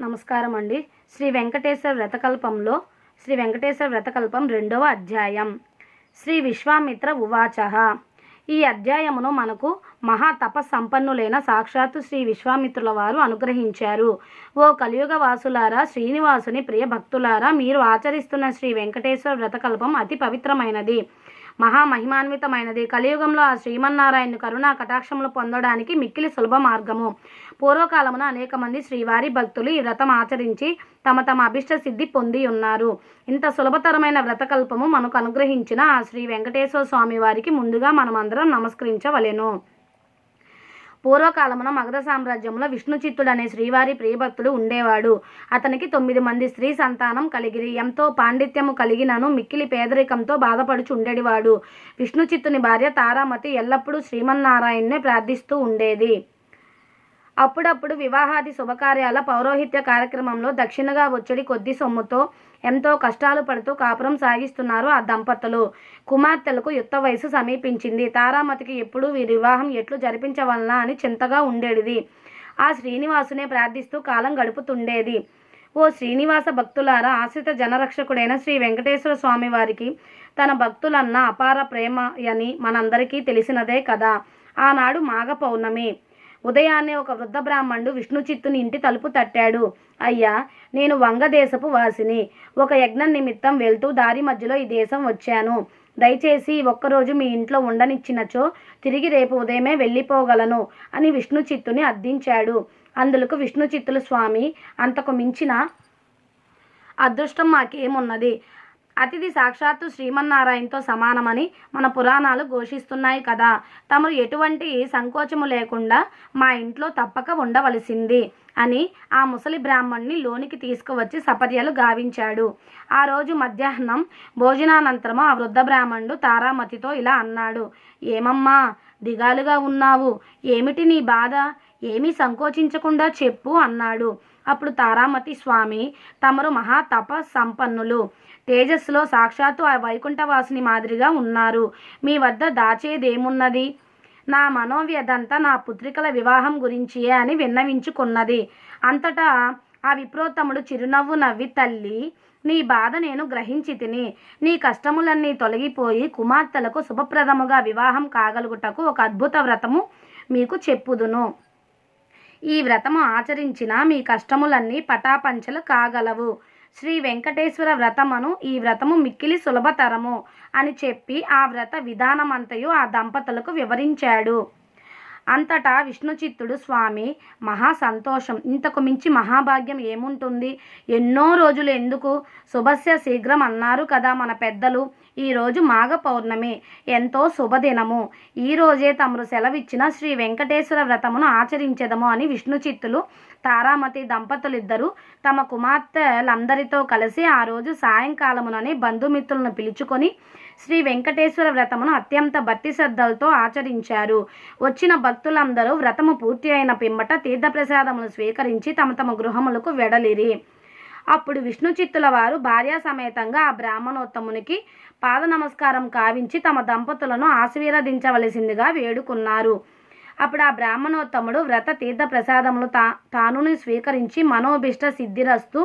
నమస్కారం అండి శ్రీ వెంకటేశ్వర వ్రతకల్పంలో శ్రీ వెంకటేశ్వర వ్రతకల్పం రెండవ అధ్యాయం. శ్రీ విశ్వామిత్ర ఉవాచ. ఈ అధ్యాయమును మనకు మహా తపస్సంపన్నులైన సాక్షాత్తు శ్రీ విశ్వామిత్రుల వారు అనుగ్రహించారు. ఓ కలియుగ వాసులారా శ్రీనివాసుని ప్రియ భక్తులారా మీరు ఆచరిస్తున్న శ్రీ వెంకటేశ్వర వ్రతకల్పం అతి పవిత్రమైనది. మహామహిమాన్వితమైనది. కలియుగంలో ఆ శ్రీమన్నారాయణ కరుణా కటాక్షములు పొందడానికి మిక్కిలి సులభ మార్గము. పూర్వకాలమున అనేక మంది శ్రీవారి భక్తులు ఈ వ్రతం ఆచరించి తమ తమ అభిష్ట సిద్ధి పొంది ఉన్నారు. ఇంత సులభతరమైన వ్రతకల్పము మనకు అనుగ్రహించిన ఆ శ్రీ వెంకటేశ్వర స్వామి వారికి ముందుగా మనమందరం నమస్కరించవలెను. పూర్వకాలమున మగధ సామ్రాజ్యంలో విష్ణుచిత్తుడు అనే శ్రీవారి ప్రియభక్తుడు ఉండేవాడు. అతనికి తొమ్మిది మంది స్త్రీ సంతానం కలిగిరి. ఎంతో పాండిత్యము కలిగినను మిక్కిలి పేదరికంతో బాధపడుచు ఉండేవాడు. విష్ణుచిత్తుని భార్య తారామతి ఎల్లప్పుడూ శ్రీమన్నారాయణ్ణే ప్రార్థిస్తూ ఉండేది. అప్పుడప్పుడు వివాహాది శుభకార్యాల పౌరోహిత్య కార్యక్రమంలో దక్షిణగా ఒచ్చడి కొద్ది సొమ్ముతో ఎంతో కష్టాలు పడుతూ కాపురం సాగిస్తున్నారు ఆ దంపతులు. కుమార్తెలకు యుక్త వయసు సమీపించింది. తారామతికి ఎప్పుడు వీరి వివాహం ఎట్లు జరిపించవలనా అని చింతగా ఉండేది ఆ శ్రీనివాసునే ప్రార్థిస్తూ కాలం గడుపుతుండేది. ఓ శ్రీనివాస భక్తులారా ఆశ్రిత జనరక్షకుడైన శ్రీ వెంకటేశ్వర స్వామి వారికి తన భక్తులన్న అపార ప్రేమ అని మనందరికీ తెలిసినదే కదా. ఆనాడు మాఘ పౌర్ణమి. ఉదయాన్నే ఒక వృద్ధ బ్రాహ్మణుడు విష్ణు చిత్తుని ఇంటి తలుపు తట్టాడు. అయ్యా నేను వంగదేశపు వాసిని. ఒక యజ్ఞం నిమిత్తం వెళ్తూ దారి మధ్యలో ఈ దేశం వచ్చాను. దయచేసి ఒక్కరోజు మీ ఇంట్లో ఉండనిచ్చినచో తిరిగి రేపు ఉదయమే వెళ్ళిపోగలను అని విష్ణు చిత్తుని అర్థించాడు. అందులకు విష్ణు స్వామి అంతకు మించిన అదృష్టం మాకేమున్నది? అతిథి సాక్షాత్తు శ్రీమన్నారాయణతో సమానమని మన పురాణాలు ఘోషిస్తున్నాయి కదా. తమరు ఎటువంటి సంకోచము లేకుండా మా ఇంట్లో తప్పక ఉండవలసింది అని ఆ ముసలి బ్రాహ్మణ్ణి లోనికి తీసుకువచ్చి సపర్యలు గావించాడు. ఆ రోజు మధ్యాహ్నం భోజనానంతరము ఆ వృద్ధ బ్రాహ్మణుడు తారామతితో ఇలా అన్నాడు ఏమమ్మా దిగాలుగా ఉన్నావు. ఏమిటి నీ బాధ? ఏమీ సంకోచించకుండా చెప్పు అన్నాడు. అప్పుడు తారామతి స్వామి తమరు మహా తప సంపన్నులు తేజస్సులో సాక్షాత్తు ఆ వైకుంఠవాసుని మాదిరిగా ఉన్నారు. మీ వద్ద దాచేదేమున్నది? నా మనోవ్యధంతా నా పుత్రికల వివాహం గురించియే అని విన్నవించుకున్నది. అంతటా ఆ విప్రోత్తముడు చిరునవ్వు నవ్వి తల్లి నీ బాధ నేను గ్రహించి తిని నీ కష్టములన్నీ తొలగిపోయి కుమార్తెలకు శుభప్రదముగా వివాహం కాగలుగుటకు ఒక అద్భుత వ్రతము మీకు చెప్పుదును. ఈ వ్రతము ఆచరించిన మీ కష్టములన్నీ పటాపంచలు కాగలవు. శ్రీ వెంకటేశ్వర వ్రతమును ఈ వ్రతము మిక్కిలి సులభతరము అని చెప్పి ఆ వ్రత విధానమంతయు ఆ దంపతులకు వివరించాడు. అంతటా విష్ణుచిత్తుడు స్వామి మహా సంతోషం ఇంతకు మించి మహాభాగ్యం ఏముంటుంది? ఎన్నో రోజులు ఎందుకు? శుభస్య శీఘ్రం అన్నారు కదా మన పెద్దలు. ఈరోజు మాఘ పౌర్ణమి. ఎంతో శుభదినము. ఈ రోజే తమరు సెలవిచ్చిన శ్రీ వెంకటేశ్వర వ్రతమును ఆచరించెదము అని విష్ణుచిత్తులు తారామతి దంపతులిద్దరూ తమ కుమార్తెలందరితో కలిసి ఆ రోజు సాయంకాలముననే బంధుమిత్రులను పిలుచుకొని శ్రీ వెంకటేశ్వర వ్రతమును అత్యంత భక్తి శ్రద్ధలతో ఆచరించారు. వచ్చిన భక్తులందరూ వ్రతము పూర్తి అయిన పిమ్మట తీర్థప్రసాదములు స్వీకరించి తమ తమ గృహములకు వెడలిరి. అప్పుడు విష్ణు చిత్తుల వారు భార్యా సమేతంగా ఆ బ్రాహ్మణోత్తమునికి పాద నమస్కారం కావించి తమ దంపతులను ఆశీర్వదించవలసిందిగా వేడుకున్నారు. అప్పుడు ఆ బ్రాహ్మణోత్తముడు వ్రత తీర్థ ప్రసాదములు తా తానుని స్వీకరించి మనోభిష్ట సిద్ధిరస్తు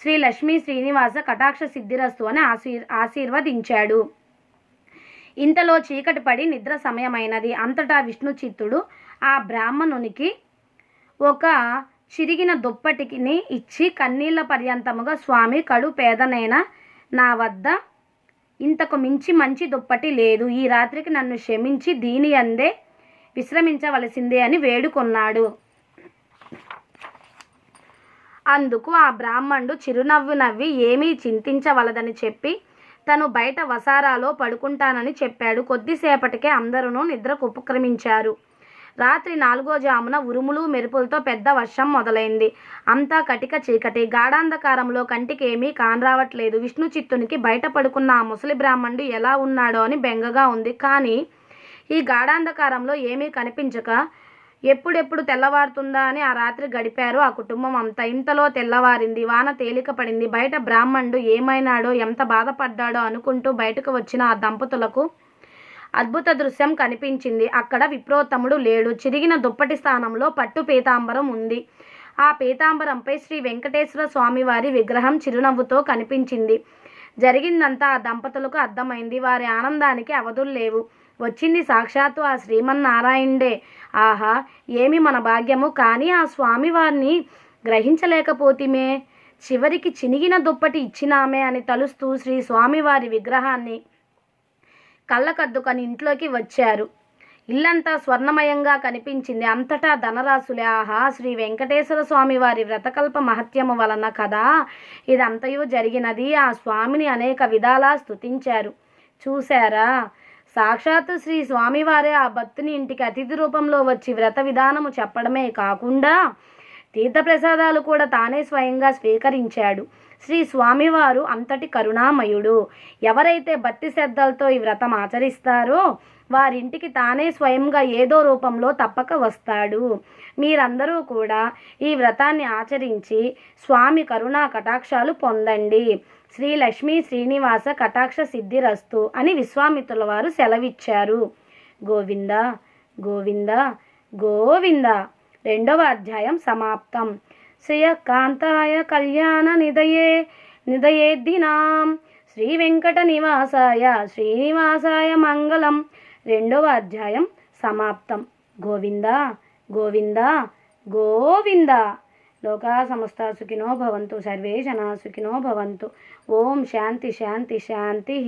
శ్రీ లక్ష్మీ శ్రీనివాస కటాక్ష సిద్ధిరస్తు అని ఆశీర్ ఆశీర్వదించాడు. ఇంతలో చీకటి పడి నిద్ర సమయమైనది. అంతటా విష్ణు చిత్తుడు ఆ బ్రాహ్మణునికి ఒక చిరిగిన దుప్పటికిని ఇచ్చి కన్నీళ్ళ పర్యంతముగా స్వామి కడు పేదనైన నా వద్ద ఇంతకు మించి మంచి దుప్పటి లేదు. ఈ రాత్రికి నన్ను క్షమించి దీని అందే విశ్రమించవలసిందే అని వేడుకొన్నాడు. అందుకు ఆ బ్రాహ్మణుడు చిరునవ్వు నవ్వి ఏమీ చింతించవలదని చెప్పి తను బయట వసారాలో పడుకుంటానని చెప్పాడు. కొద్దిసేపటికే అందరూ నిద్రకు ఉపక్రమించారు. రాత్రి నాలుగో జామున ఉరుములు మెరుపులతో పెద్ద వర్షం మొదలైంది. అంతా కటిక చీకటి. గాఢాంధకారంలో కంటికి ఏమీ కానరావట్లేదు. విష్ణు చిత్తునికి బయట పడుకున్న ఆ ముసలి బ్రాహ్మణుడు ఎలా ఉన్నాడో అని బెంగగా ఉంది. కానీ ఈ గాఢాంధకారంలో ఏమీ కనిపించక ఎప్పుడెప్పుడు తెల్లవారుతుందా అని ఆ రాత్రి గడిపారు. ఆ కుటుంబం అంతా ఇంతలో తెల్లవారింది. వాన తేలిక పడింది బయట బ్రాహ్మణుడు ఏమైనాడో ఎంత బాధపడ్డాడో అనుకుంటూ బయటకు వచ్చిన ఆ దంపతులకు అద్భుత దృశ్యం కనిపించింది. అక్కడ విప్రోత్తముడు లేడు. చిరిగిన దుప్పటి స్థానంలో పట్టు పీతాంబరం ఉంది. ఆ పీతాంబరంపై శ్రీ వెంకటేశ్వర స్వామివారి విగ్రహం చిరునవ్వుతో కనిపించింది. జరిగిందంతా ఆ దంపతులకు అర్థమైంది. వారి ఆనందానికి అవధులు లేవు. వచ్చింది సాక్షాత్తు ఆ శ్రీమన్నారాయణుడే. ఆహా ఏమి మన భాగ్యము? కానీ ఆ స్వామివారిని గ్రహించలేకపోతిమే. చివరికి చినిగిన దుప్పటి ఇచ్చినామే అని తలుస్తూ శ్రీ స్వామివారి విగ్రహాన్ని కళ్ళకద్దుకొని ఇంట్లోకి వచ్చారు. ఇల్లంతా స్వర్ణమయంగా కనిపించింది. అంతటా ధనరాశులే. ఆహా శ్రీ వెంకటేశ్వర స్వామి వారి వ్రతకల్ప మహత్యము వలన కదా ఇదంతయో జరిగినది? ఆ స్వామిని అనేక విధాలా స్తుతించారు. చూశారా? సాక్షాత్తు శ్రీ స్వామివారే ఆ భక్తుని ఇంటికి అతిథి రూపంలో వచ్చి వ్రత విధానము చెప్పడమే కాకుండా తీర్థప్రసాదాలు కూడా తానే స్వయంగా స్వీకరించాడు. శ్రీ స్వామివారు అంతటి కరుణామయుడు. ఎవరైతే భక్తి శ్రద్ధలతో ఈ వ్రతం ఆచరిస్తారో వారింటికి తానే స్వయంగా ఏదో రూపంలో తప్పక వస్తాడు. మీరందరూ కూడా ఈ వ్రతాన్ని ఆచరించి స్వామి కరుణా కటాక్షాలు పొందండి. శ్రీ లక్ష్మీ శ్రీనివాస కటాక్ష సిద్ధిరస్తు అని విశ్వామిత్రుల వారు సెలవిచ్చారు. గోవింద గోవింద గోవింద. రెండవ అధ్యాయం సమాప్తం. శ్రీయకాంతాయ కళ్యాణ నిదయే నిదయేద్దినాం శ్రీ వెంకట నివాసాయ శ్రీనివాసాయ మంగళం. రెండవ అధ్యాయం సమాప్తం. గోవింద గోవింద గోవింద. లోకా సమస్త సుఖినో భవంతు సర్వే జనా సుఖినో భవంతు. ఓం శాంతి శాంతి శాంతి.